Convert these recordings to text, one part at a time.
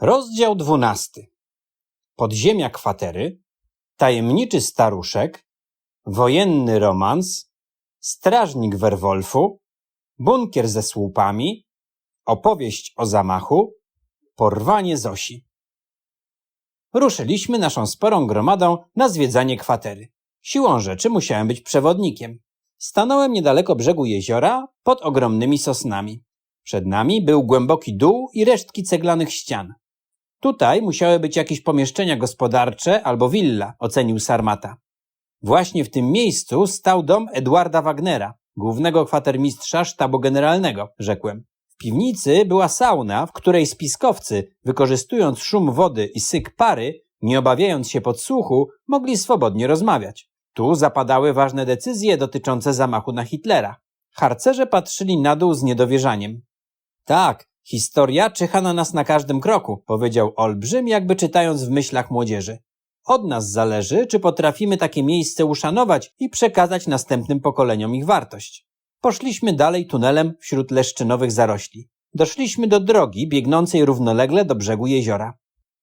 Rozdział dwunasty. Podziemia kwatery, tajemniczy staruszek, wojenny romans, strażnik Werwolfu, bunkier ze słupami, opowieść o zamachu, porwanie Zosi. Ruszyliśmy naszą sporą gromadą na zwiedzanie kwatery. Siłą rzeczy musiałem być przewodnikiem. Stanąłem niedaleko brzegu jeziora, pod ogromnymi sosnami. Przed nami był głęboki dół i resztki ceglanych ścian. Tutaj musiały być jakieś pomieszczenia gospodarcze albo willa, ocenił Sarmata. Właśnie w tym miejscu stał dom Edwarda Wagnera, głównego kwatermistrza sztabu generalnego, rzekłem. W piwnicy była sauna, w której spiskowcy, wykorzystując szum wody i syk pary, nie obawiając się podsłuchu, mogli swobodnie rozmawiać. Tu zapadały ważne decyzje dotyczące zamachu na Hitlera. Harcerze patrzyli na dół z niedowierzaniem. Tak, historia czyha na nas na każdym kroku, powiedział Olbrzym, jakby czytając w myślach młodzieży. Od nas zależy, czy potrafimy takie miejsce uszanować i przekazać następnym pokoleniom ich wartość. Poszliśmy dalej tunelem wśród leszczynowych zarośli. Doszliśmy do drogi biegnącej równolegle do brzegu jeziora.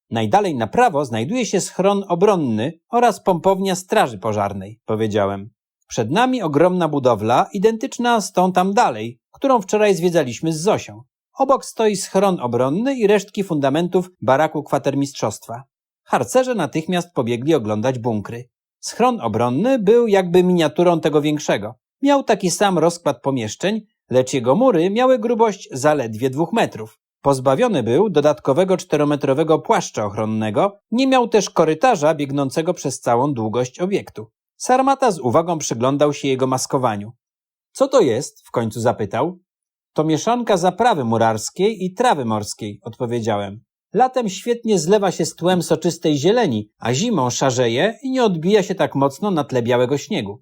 Najdalej na prawo znajduje się schron obronny oraz pompownia straży pożarnej, powiedziałem. Przed nami ogromna budowla, identyczna z tą tam dalej, którą wczoraj zwiedzaliśmy z Zosią. Obok stoi schron obronny i resztki fundamentów baraku kwatermistrzostwa. Harcerze natychmiast pobiegli oglądać bunkry. Schron obronny był jakby miniaturą tego większego. Miał taki sam rozkład pomieszczeń, lecz jego mury miały grubość zaledwie dwóch metrów. Pozbawiony był dodatkowego czterometrowego płaszcza ochronnego, nie miał też korytarza biegnącego przez całą długość obiektu. Sarmata z uwagą przyglądał się jego maskowaniu. Co to jest? w końcu zapytał. To mieszanka zaprawy murarskiej i trawy morskiej, odpowiedziałem. Latem świetnie zlewa się z tłem soczystej zieleni, a zimą szarzeje i nie odbija się tak mocno na tle białego śniegu.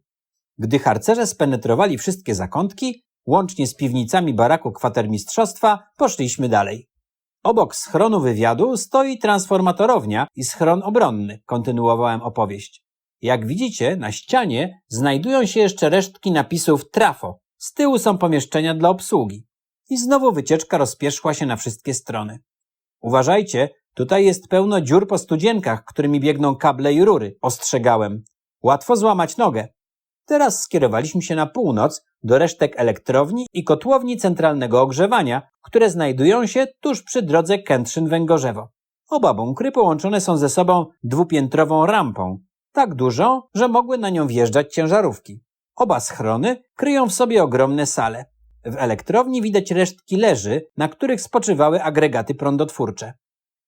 Gdy harcerze spenetrowali wszystkie zakątki, łącznie z piwnicami baraku kwatermistrzostwa, poszliśmy dalej. Obok schronu wywiadu stoi transformatorownia i schron obronny, kontynuowałem opowieść. Jak widzicie, na ścianie znajdują się jeszcze resztki napisów trafo. Z tyłu są pomieszczenia dla obsługi. I znowu wycieczka rozpieszła się na wszystkie strony. Uważajcie, tutaj jest pełno dziur po studzienkach, którymi biegną kable i rury, ostrzegałem. Łatwo złamać nogę. Teraz skierowaliśmy się na północ, do resztek elektrowni i kotłowni centralnego ogrzewania, które znajdują się tuż przy drodze Kętrzyn-Węgorzewo. Oba bunkry połączone są ze sobą dwupiętrową rampą, tak dużą, że mogły na nią wjeżdżać ciężarówki. Oba schrony kryją w sobie ogromne sale. W elektrowni widać resztki leży, na których spoczywały agregaty prądotwórcze.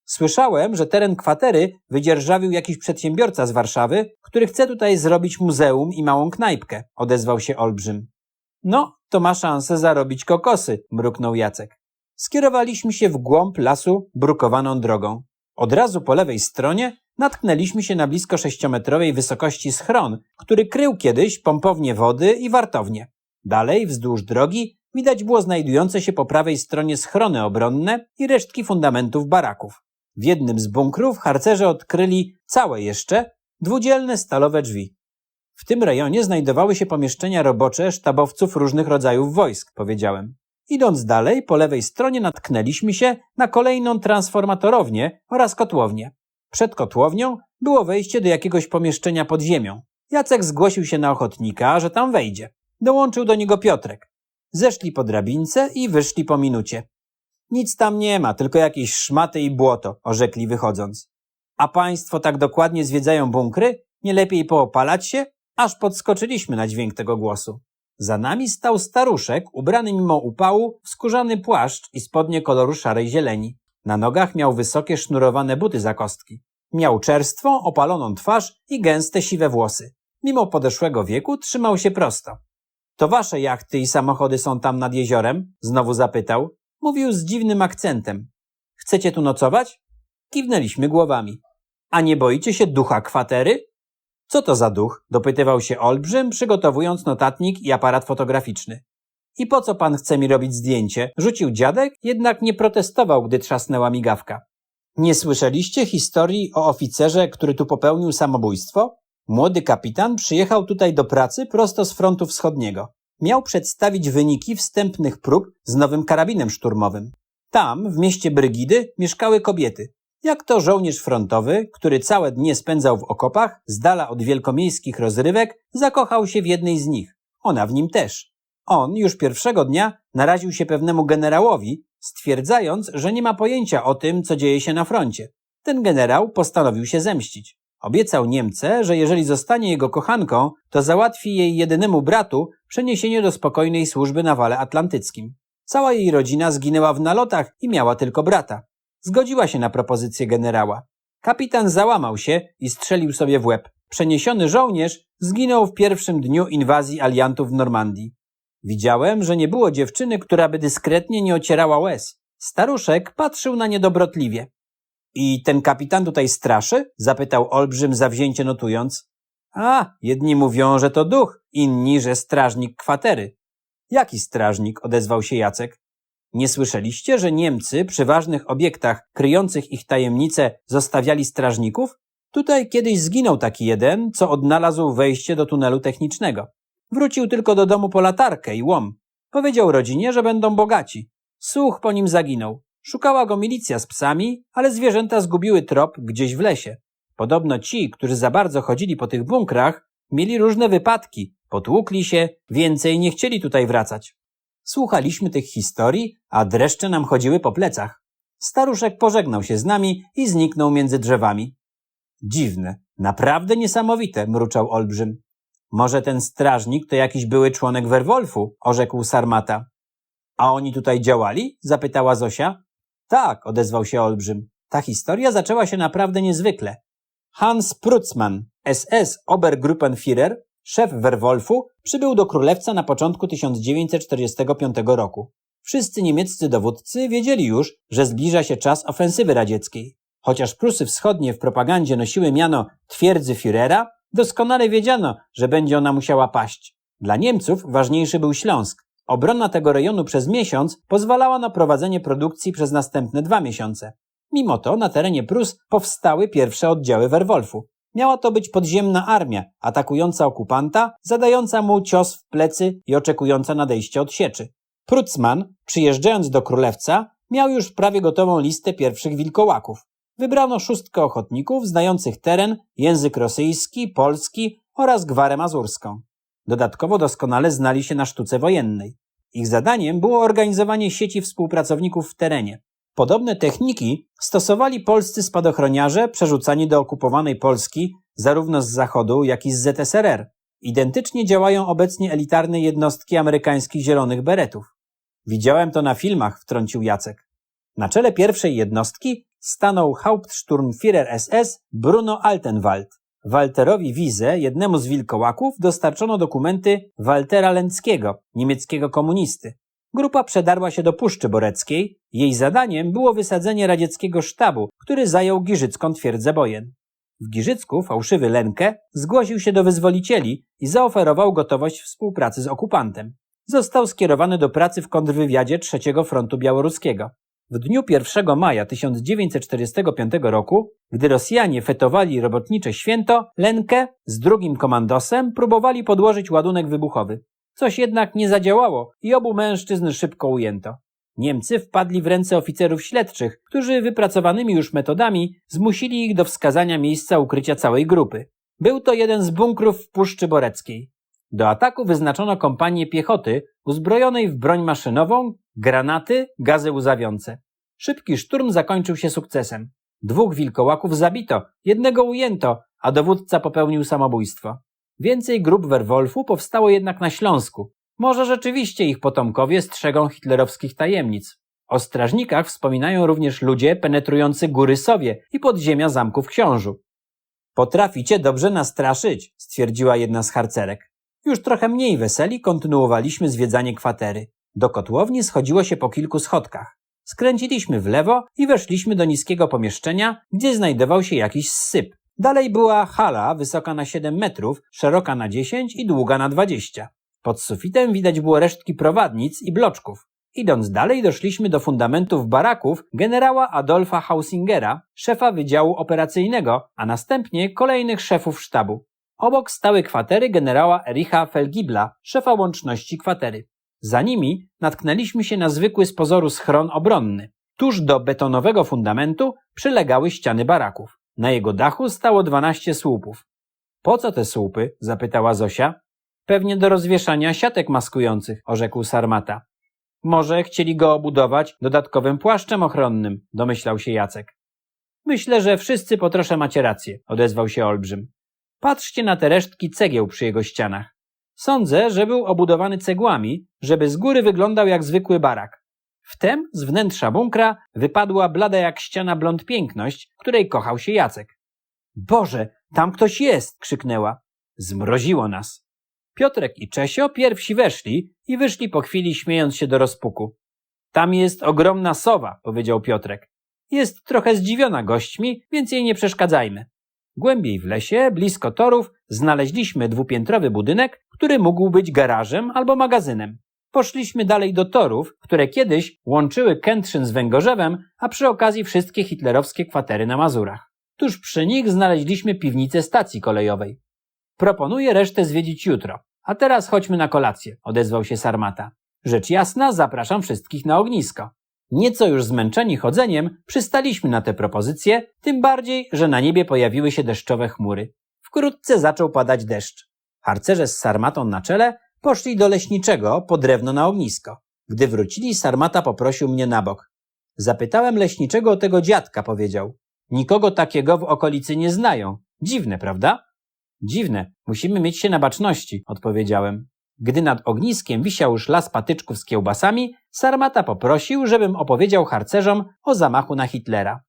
Słyszałem, że teren kwatery wydzierżawił jakiś przedsiębiorca z Warszawy, który chce tutaj zrobić muzeum i małą knajpkę, odezwał się Olbrzym. No, to ma szansę zarobić kokosy, mruknął Jacek. Skierowaliśmy się w głąb lasu brukowaną drogą. Od razu po lewej stronie natknęliśmy się na blisko sześciometrowej wysokości schron, który krył kiedyś pompownię wody i wartownię. Dalej, wzdłuż drogi, widać było znajdujące się po prawej stronie schrony obronne i resztki fundamentów baraków. W jednym z bunkrów harcerze odkryli całe jeszcze dwudzielne stalowe drzwi. W tym rejonie znajdowały się pomieszczenia robocze sztabowców różnych rodzajów wojsk, powiedziałem. Idąc dalej, po lewej stronie natknęliśmy się na kolejną transformatorownię oraz kotłownię. Przed kotłownią było wejście do jakiegoś pomieszczenia pod ziemią. Jacek zgłosił się na ochotnika, że tam wejdzie. Dołączył do niego Piotrek. Zeszli po drabince i wyszli po minucie. Nic tam nie ma, tylko jakieś szmaty i błoto, orzekli wychodząc. A państwo tak dokładnie zwiedzają bunkry? Nie lepiej poopalać się? Aż podskoczyliśmy na dźwięk tego głosu. Za nami stał staruszek, ubrany mimo upału w skórzany płaszcz i spodnie koloru szarej zieleni. Na nogach miał wysokie sznurowane buty za kostki. Miał czerstwą, opaloną twarz i gęste siwe włosy. Mimo podeszłego wieku trzymał się prosto. To wasze jachty i samochody są tam nad jeziorem? Znowu zapytał. Mówił z dziwnym akcentem. Chcecie tu nocować? Kiwnęliśmy głowami. A nie boicie się ducha kwatery? Co to za duch? dopytywał się Olbrzym, przygotowując notatnik i aparat fotograficzny. I po co pan chce mi robić zdjęcie? Rzucił dziadek, jednak nie protestował, gdy trzasnęła migawka. Nie słyszeliście historii o oficerze, który tu popełnił samobójstwo? Młody kapitan przyjechał tutaj do pracy prosto z frontu wschodniego. Miał przedstawić wyniki wstępnych prób z nowym karabinem szturmowym. Tam, w mieście Brygidy, mieszkały kobiety. Jak to żołnierz frontowy, który całe dnie spędzał w okopach, z dala od wielkomiejskich rozrywek, zakochał się w jednej z nich. Ona w nim też. On już pierwszego dnia naraził się pewnemu generałowi, stwierdzając, że nie ma pojęcia o tym, co dzieje się na froncie. Ten generał postanowił się zemścić. Obiecał Niemce, że jeżeli zostanie jego kochanką, to załatwi jej jedynemu bratu przeniesienie do spokojnej służby na wale atlantyckim. Cała jej rodzina zginęła w nalotach i miała tylko brata. Zgodziła się na propozycję generała. Kapitan załamał się i strzelił sobie w łeb. Przeniesiony żołnierz zginął w pierwszym dniu inwazji aliantów w Normandii. Widziałem, że nie było dziewczyny, która by dyskretnie nie ocierała łez. Staruszek patrzył na nie dobrotliwie. I ten kapitan tutaj straszy? zapytał Olbrzym zawzięcie notując. A, jedni mówią, że to duch, inni, że strażnik kwatery. Jaki strażnik? odezwał się Jacek. Nie słyszeliście, że Niemcy przy ważnych obiektach kryjących ich tajemnice zostawiali strażników? Tutaj kiedyś zginął taki jeden, co odnalazł wejście do tunelu technicznego. Wrócił tylko do domu po latarkę i łom. Powiedział rodzinie, że będą bogaci. Słuch po nim zaginął. Szukała go milicja z psami, ale zwierzęta zgubiły trop gdzieś w lesie. Podobno ci, którzy za bardzo chodzili po tych bunkrach, mieli różne wypadki, potłukli się, więcej nie chcieli tutaj wracać. Słuchaliśmy tych historii, a dreszcze nam chodziły po plecach. Staruszek pożegnał się z nami i zniknął między drzewami. Dziwne, naprawdę niesamowite, mruczał Olbrzym. Może ten strażnik to jakiś były członek Werwolfu, orzekł Sarmata. A oni tutaj działali? zapytała Zosia. Tak, odezwał się Olbrzym. Ta historia zaczęła się naprawdę niezwykle. Hans Prutzmann, SS Obergruppenführer, szef Werwolfu, przybył do Królewca na początku 1945 roku. Wszyscy niemieccy dowódcy wiedzieli już, że zbliża się czas ofensywy radzieckiej. Chociaż Prusy Wschodnie w propagandzie nosiły miano twierdzy Führera, doskonale wiedziano, że będzie ona musiała paść. Dla Niemców ważniejszy był Śląsk. Obrona tego rejonu przez miesiąc pozwalała na prowadzenie produkcji przez następne dwa miesiące. Mimo to na terenie Prus powstały pierwsze oddziały Werwolfu. Miała to być podziemna armia, atakująca okupanta, zadająca mu cios w plecy i oczekująca nadejścia odsieczy. Prutzmann, przyjeżdżając do Królewca, miał już prawie gotową listę pierwszych wilkołaków. Wybrano szóstkę ochotników znających teren, język rosyjski, polski oraz gwarę mazurską. Dodatkowo doskonale znali się na sztuce wojennej. Ich zadaniem było organizowanie sieci współpracowników w terenie. Podobne techniki stosowali polscy spadochroniarze przerzucani do okupowanej Polski zarówno z Zachodu, jak i z ZSRR. Identycznie działają obecnie elitarne jednostki amerykańskich zielonych beretów. Widziałem to na filmach, wtrącił Jacek. Na czele pierwszej jednostki stanął Hauptsturmführer SS Bruno Altenwald. Walterowi Wize, jednemu z wilkołaków, dostarczono dokumenty Waltera Lęckiego, niemieckiego komunisty. Grupa przedarła się do Puszczy Boreckiej. Jej zadaniem było wysadzenie radzieckiego sztabu, który zajął Giżycką twierdzę bojen. W Giżycku fałszywy Lenkę zgłosił się do wyzwolicieli i zaoferował gotowość współpracy z okupantem. Został skierowany do pracy w kontrwywiadzie III Frontu Białoruskiego. W dniu 1 maja 1945 roku, gdy Rosjanie fetowali robotnicze święto, Lenkę z drugim komandosem próbowali podłożyć ładunek wybuchowy. Coś jednak nie zadziałało i obu mężczyzn szybko ujęto. Niemcy wpadli w ręce oficerów śledczych, którzy wypracowanymi już metodami zmusili ich do wskazania miejsca ukrycia całej grupy. Był to jeden z bunkrów w Puszczy Boreckiej. Do ataku wyznaczono kompanię piechoty uzbrojonej w broń maszynową, granaty, gazy łzawiące. Szybki szturm zakończył się sukcesem. Dwóch wilkołaków zabito, jednego ujęto, a dowódca popełnił samobójstwo. Więcej grup Werwolfu powstało jednak na Śląsku. Może rzeczywiście ich potomkowie strzegą hitlerowskich tajemnic. O strażnikach wspominają również ludzie penetrujący góry Sowie i podziemia zamków książu. Potraficie dobrze nastraszyć, stwierdziła jedna z harcerek. Już trochę mniej weseli kontynuowaliśmy zwiedzanie kwatery. Do kotłowni schodziło się po kilku schodkach. Skręciliśmy w lewo i weszliśmy do niskiego pomieszczenia, gdzie znajdował się jakiś syp. Dalej była hala wysoka na 7 metrów, szeroka na 10 i długa na 20. Pod sufitem widać było resztki prowadnic i bloczków. Idąc dalej doszliśmy do fundamentów baraków generała Adolfa Hausingera, szefa Wydziału Operacyjnego, a następnie kolejnych szefów sztabu. Obok stały kwatery generała Ericha Felgibla, szefa łączności kwatery. Za nimi natknęliśmy się na zwykły z pozoru schron obronny. Tuż do betonowego fundamentu przylegały ściany baraków. Na jego dachu stało dwanaście słupów. Po co te słupy? zapytała Zosia. Pewnie do rozwieszania siatek maskujących, orzekł Sarmata. Może chcieli go obudować dodatkowym płaszczem ochronnym, domyślał się Jacek. Myślę, że wszyscy po trosze macie rację, odezwał się Olbrzym. Patrzcie na te resztki cegieł przy jego ścianach. Sądzę, że był obudowany cegłami, żeby z góry wyglądał jak zwykły barak. Wtem z wnętrza bunkra wypadła blada jak ściana blond piękność, której kochał się Jacek. Boże, tam ktoś jest! krzyknęła. Zmroziło nas. Piotrek i Czesio pierwsi weszli i wyszli po chwili śmiejąc się do rozpuku. Tam jest ogromna sowa, powiedział Piotrek. Jest trochę zdziwiona gośćmi, więc jej nie przeszkadzajmy. Głębiej w lesie, blisko torów, znaleźliśmy dwupiętrowy budynek, który mógł być garażem albo magazynem. Poszliśmy dalej do torów, które kiedyś łączyły Kętrzyn z Węgorzewem, a przy okazji wszystkie hitlerowskie kwatery na Mazurach. Tuż przy nich znaleźliśmy piwnicę stacji kolejowej. Proponuję resztę zwiedzić jutro. A teraz chodźmy na kolację, odezwał się Sarmata. Rzecz jasna, zapraszam wszystkich na ognisko. Nieco już zmęczeni chodzeniem, przystaliśmy na tę propozycję, tym bardziej, że na niebie pojawiły się deszczowe chmury. Wkrótce zaczął padać deszcz. Harcerze z Sarmatą na czele poszli do leśniczego po drewno na ognisko. Gdy wrócili, Sarmata poprosił mnie na bok. Zapytałem leśniczego o tego dziadka, powiedział. Nikogo takiego w okolicy nie znają. Dziwne, prawda? Dziwne, musimy mieć się na baczności, odpowiedziałem. Gdy nad ogniskiem wisiał już las patyczków z kiełbasami, Sarmata poprosił, żebym opowiedział harcerzom o zamachu na Hitlera.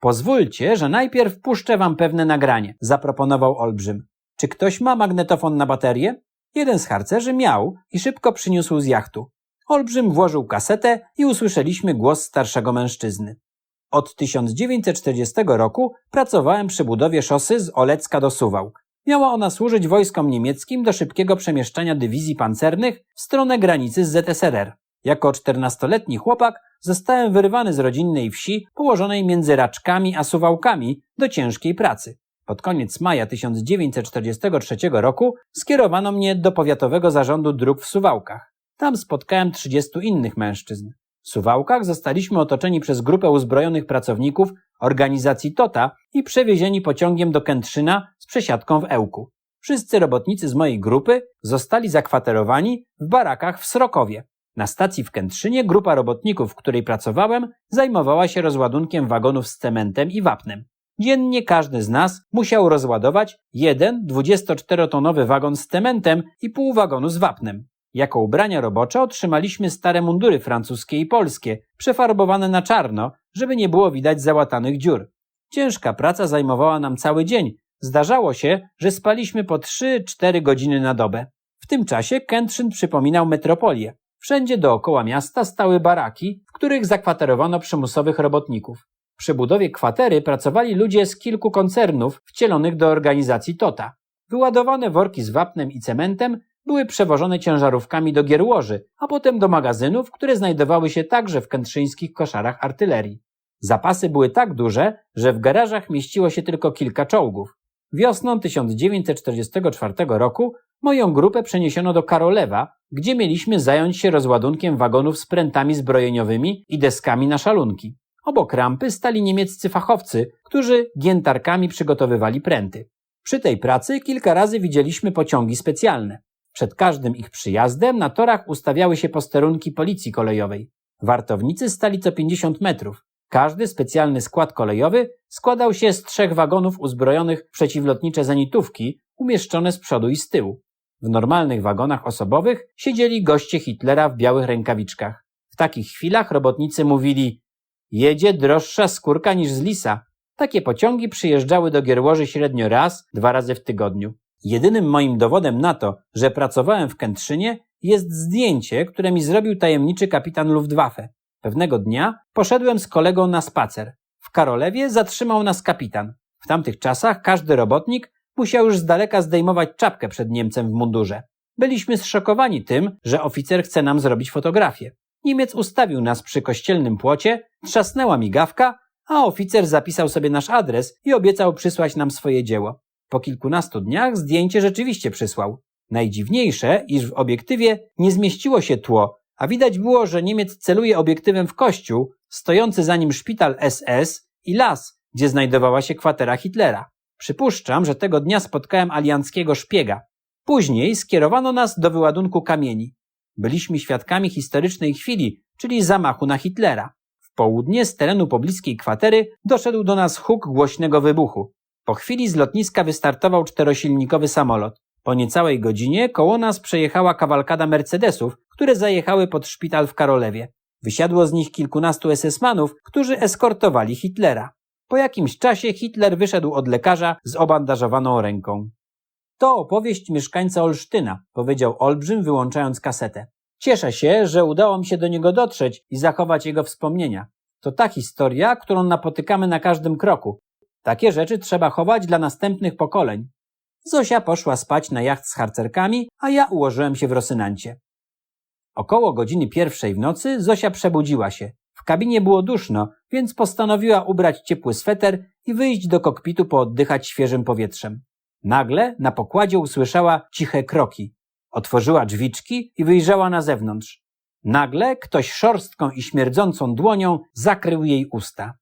Pozwólcie, że najpierw puszczę wam pewne nagranie, zaproponował Olbrzym. Czy ktoś ma magnetofon na baterię? Jeden z harcerzy miał i szybko przyniósł z jachtu. Olbrzym włożył kasetę i usłyszeliśmy głos starszego mężczyzny. Od 1940 roku pracowałem przy budowie szosy z Olecka do Suwałk. Miała ona służyć wojskom niemieckim do szybkiego przemieszczania dywizji pancernych w stronę granicy z ZSRR. Jako czternastoletni chłopak zostałem wyrwany z rodzinnej wsi położonej między Raczkami a Suwałkami do ciężkiej pracy. Pod koniec maja 1943 roku skierowano mnie do powiatowego zarządu dróg w Suwałkach. Tam spotkałem 30 innych mężczyzn. W Suwałkach zostaliśmy otoczeni przez grupę uzbrojonych pracowników organizacji TOTA i przewiezieni pociągiem do Kętrzyna z przesiadką w Ełku. Wszyscy robotnicy z mojej grupy zostali zakwaterowani w barakach w Srokowie. Na stacji w Kętrzynie grupa robotników, w której pracowałem, zajmowała się rozładunkiem wagonów z cementem i wapnem. Dziennie każdy z nas musiał rozładować jeden 24-tonowy wagon z cementem i pół wagonu z wapnem. Jako ubrania robocze otrzymaliśmy stare mundury francuskie i polskie, przefarbowane na czarno, żeby nie było widać załatanych dziur. Ciężka praca zajmowała nam cały dzień. Zdarzało się, że spaliśmy po 3-4 godziny na dobę. W tym czasie Kętrzyn przypominał metropolię. Wszędzie dookoła miasta stały baraki, w których zakwaterowano przymusowych robotników. Przy budowie kwatery pracowali ludzie z kilku koncernów wcielonych do organizacji TOTA. Wyładowane worki z wapnem i cementem były przewożone ciężarówkami do Gierłoży, a potem do magazynów, które znajdowały się także w kętrzyńskich koszarach artylerii. Zapasy były tak duże, że w garażach mieściło się tylko kilka czołgów. Wiosną 1944 roku moją grupę przeniesiono do Karolewa, gdzie mieliśmy zająć się rozładunkiem wagonów z prętami zbrojeniowymi i deskami na szalunki. Obok rampy stali niemieccy fachowcy, którzy giętarkami przygotowywali pręty. Przy tej pracy kilka razy widzieliśmy pociągi specjalne. Przed każdym ich przyjazdem na torach ustawiały się posterunki policji kolejowej. Wartownicy stali co 50 metrów. Każdy specjalny skład kolejowy składał się z trzech wagonów uzbrojonych w przeciwlotnicze zenitówki, umieszczone z przodu i z tyłu. W normalnych wagonach osobowych siedzieli goście Hitlera w białych rękawiczkach. W takich chwilach robotnicy mówili jedzie droższa skórka niż z lisa. Takie pociągi przyjeżdżały do Gierłoży średnio raz, dwa razy w tygodniu. Jedynym moim dowodem na to, że pracowałem w Kętrzynie, jest zdjęcie, które mi zrobił tajemniczy kapitan Luftwaffe. Pewnego dnia poszedłem z kolegą na spacer. W Karolewie zatrzymał nas kapitan. W tamtych czasach każdy robotnik musiał już z daleka zdejmować czapkę przed Niemcem w mundurze. Byliśmy zszokowani tym, że oficer chce nam zrobić fotografię. Niemiec ustawił nas przy kościelnym płocie, trzasnęła migawka, a oficer zapisał sobie nasz adres i obiecał przysłać nam swoje dzieło. Po kilkunastu dniach zdjęcie rzeczywiście przysłał. Najdziwniejsze, iż w obiektywie nie zmieściło się tło, a widać było, że Niemiec celuje obiektywem w kościół, stojący za nim szpital SS i las, gdzie znajdowała się kwatera Hitlera. Przypuszczam, że tego dnia spotkałem alianckiego szpiega. Później skierowano nas do wyładunku kamieni. Byliśmy świadkami historycznej chwili, czyli zamachu na Hitlera. W południe z terenu pobliskiej kwatery doszedł do nas huk głośnego wybuchu. Po chwili z lotniska wystartował czterosilnikowy samolot. Po niecałej godzinie koło nas przejechała kawalkada Mercedesów, które zajechały pod szpital w Karolewie. Wysiadło z nich kilkunastu SS-manów, którzy eskortowali Hitlera. Po jakimś czasie Hitler wyszedł od lekarza z obandażowaną ręką. To opowieść mieszkańca Olsztyna, powiedział Olbrzym, wyłączając kasetę. Cieszę się, że udało mi się do niego dotrzeć i zachować jego wspomnienia. To ta historia, którą napotykamy na każdym kroku. Takie rzeczy trzeba chować dla następnych pokoleń. Zosia poszła spać na jacht z harcerkami, a ja ułożyłem się w Rosynancie. Około godziny pierwszej w nocy Zosia przebudziła się. W kabinie było duszno, więc postanowiła ubrać ciepły sweter i wyjść do kokpitu pooddychać świeżym powietrzem. Nagle na pokładzie usłyszała ciche kroki. Otworzyła drzwiczki i wyjrzała na zewnątrz. Nagle ktoś szorstką i śmierdzącą dłonią zakrył jej usta.